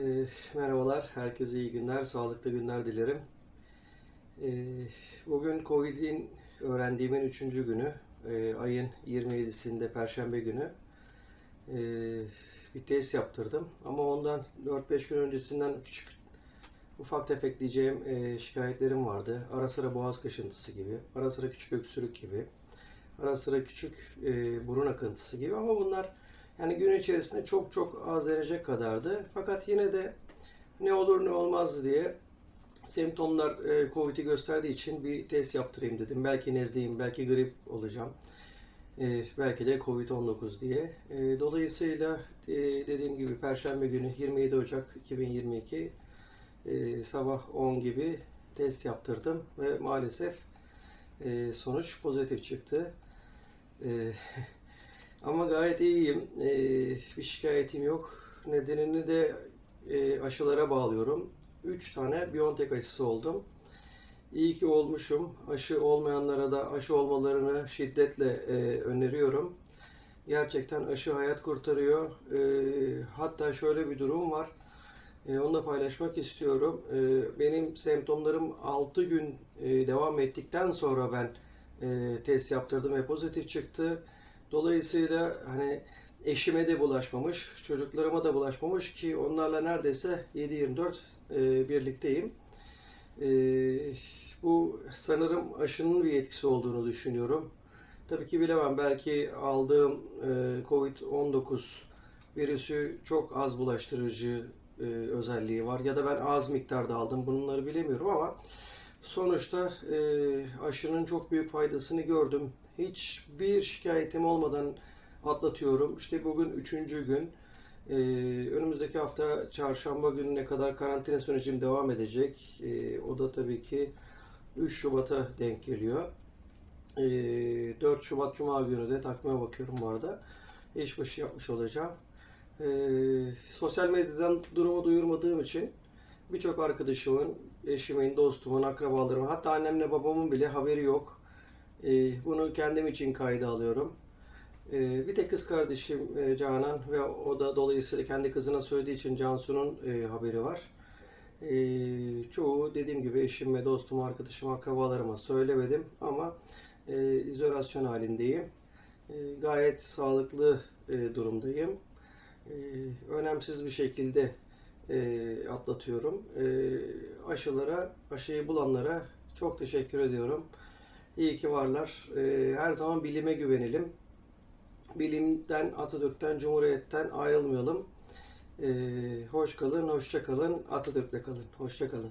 Ee, merhabalar, herkese iyi günler, sağlıklı günler dilerim. Ee, bugün Covid'in öğrendiğimin üçüncü günü, Ee, ayın 27'sinde Perşembe günü ee, bir test yaptırdım. Ama ondan 4-5 gün öncesinden küçük, ufak tefek diyeceğim ee, şikayetlerim vardı. Ara sıra boğaz kaşıntısı gibi, ara sıra küçük öksürük gibi, ara sıra küçük ee, burun akıntısı gibi ama bunlar yani gün içerisinde çok çok az derece kadardı. Fakat yine de ne olur ne olmaz diye semptomlar e, Covid'i gösterdiği için bir test yaptırayım dedim. Belki nezleyim, belki grip olacağım. E, belki de Covid-19 diye. E, dolayısıyla dediğim gibi Perşembe günü 27 Ocak 2022 e, sabah 10 gibi test yaptırdım ve maalesef sonuç pozitif çıktı. Ama gayet iyiyim. Ee, bir şikayetim yok. Nedenini de e, aşılara bağlıyorum. 3 tane Biontech aşısı oldum. İyi ki olmuşum. Aşı olmayanlara da aşı olmalarını şiddetle e, öneriyorum. Gerçekten aşı hayat kurtarıyor. E, hatta şöyle bir durum var. E, onu da paylaşmak istiyorum. E, benim semptomlarım 6 gün e, devam ettikten sonra ben e, test yaptırdım ve pozitif çıktı. Dolayısıyla hani eşime de bulaşmamış, çocuklarıma da bulaşmamış ki onlarla neredeyse 7-24 e, birlikteyim. E, bu sanırım aşının bir etkisi olduğunu düşünüyorum. Tabii ki bilemem belki aldığım e, Covid-19 virüsü çok az bulaştırıcı e, özelliği var ya da ben az miktarda aldım bunları bilemiyorum ama sonuçta e, aşının çok büyük faydasını gördüm. Hiçbir şikayetim olmadan atlatıyorum. İşte bugün üçüncü gün. Ee, önümüzdeki hafta çarşamba gününe kadar karantina sürecim devam edecek. Ee, o da tabii ki 3 Şubat'a denk geliyor. Ee, 4 Şubat Cuma günü de takvime bakıyorum bu arada. İşbaşı yapmış olacağım. Ee, sosyal medyadan durumu duyurmadığım için birçok arkadaşımın, eşimin, dostumun, akrabalarımın hatta annemle babamın bile haberi yok. Ee, bunu kendim için kayda alıyorum. Ee, bir tek kız kardeşim e, Canan ve o da dolayısıyla kendi kızına söylediği için Cansu'nun e, haberi var. Ee, çoğu dediğim gibi eşime, dostum, arkadaşım, akrabalarıma söylemedim ama e, izolasyon halindeyim. E, gayet sağlıklı e, durumdayım. E, önemsiz bir şekilde e, atlatıyorum. E, aşılara, aşıyı bulanlara çok teşekkür ediyorum. İyi ki varlar. Ee, her zaman bilime güvenelim. Bilimden, Atatürk'ten, Cumhuriyet'ten ayrılmayalım. Ee, hoş kalın, hoşça kalın. Atatürk'le kalın. Hoşça kalın.